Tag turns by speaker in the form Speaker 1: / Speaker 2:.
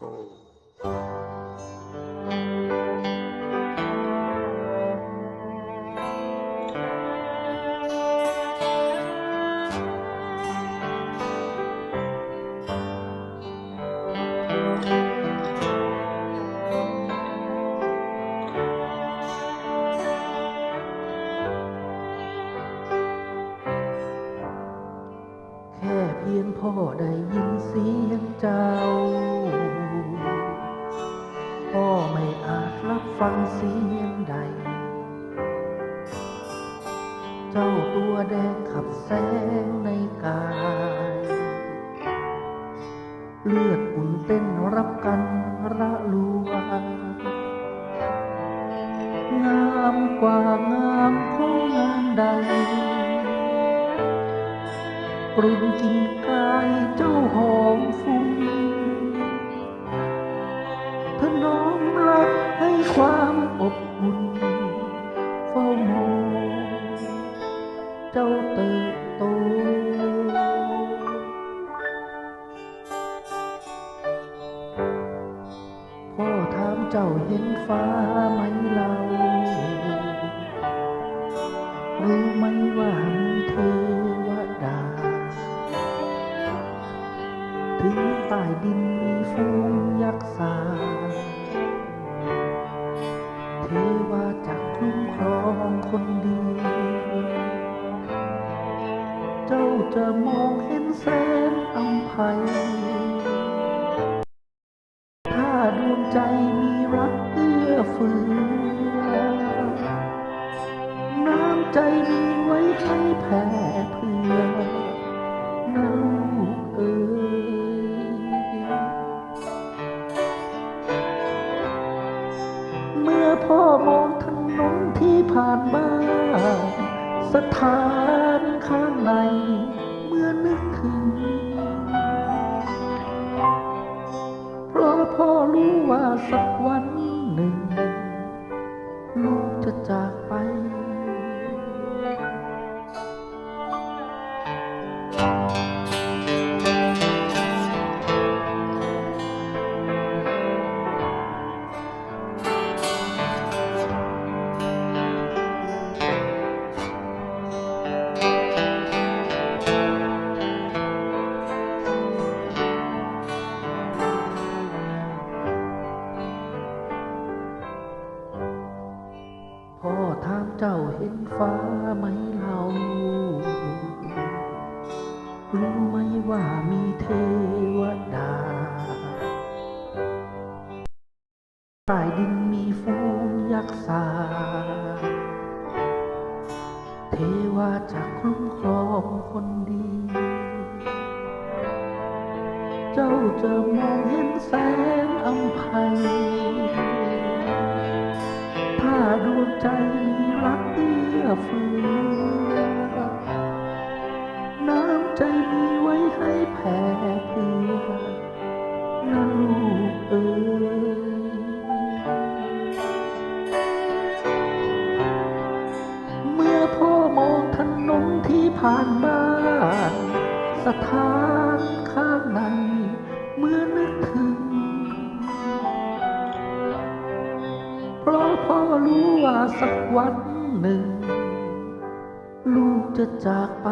Speaker 1: แค่เพียงพ่อได้ยินเสียงเจ้า พ่อไม่อาจรับฟังเสียงใด เจ้าตัวแดงขับแสงในกาย เลือดอุ่นเต้นรับกันระลวงงามกว่างามของงามใดกลุ่นกินกายเจ้าหอมฟุ้งถ มุ่นเฝ้ามองเจ้าเติบโตพ่อถามเจ้าเห็นฟ้าไหมเล่ารู้ไหมว่ามีเทวดา ถึงใต้ดินมีฟูงยักษ์สา ถ้าดวงใจมีรักเอื้อเฟื้อน้ำใจมีไว้ให้แผ่เพื่อนะลูกเอ๋ยเมื่อพ่อมองถนนที่ผ่านบ้านสถานข้างใน เมื่อนึกถึง พ่อรู้ว่าสักวันหนึ่ง ลูกจะจาก ถามเจ้าเห็นฟ้าไหมเรารู้ไหมว่ามีเทวดาใต้ดินมีฟูงยักษ์สาเทวาจะคุ้มครองคนดี เจ้าจะมองเห็นแสงอัมภัย ดวงใจมีรักเอื้อเฟื้อน้ำใจมีไว้ให้แผ่เพื่อนะลูกเอ๋ยเมื่อพ่อมองถนนที่ผ่านบ้าน สถานข้างใน รู้ว่าสักวันหนึ่ง ลูกจะจากไป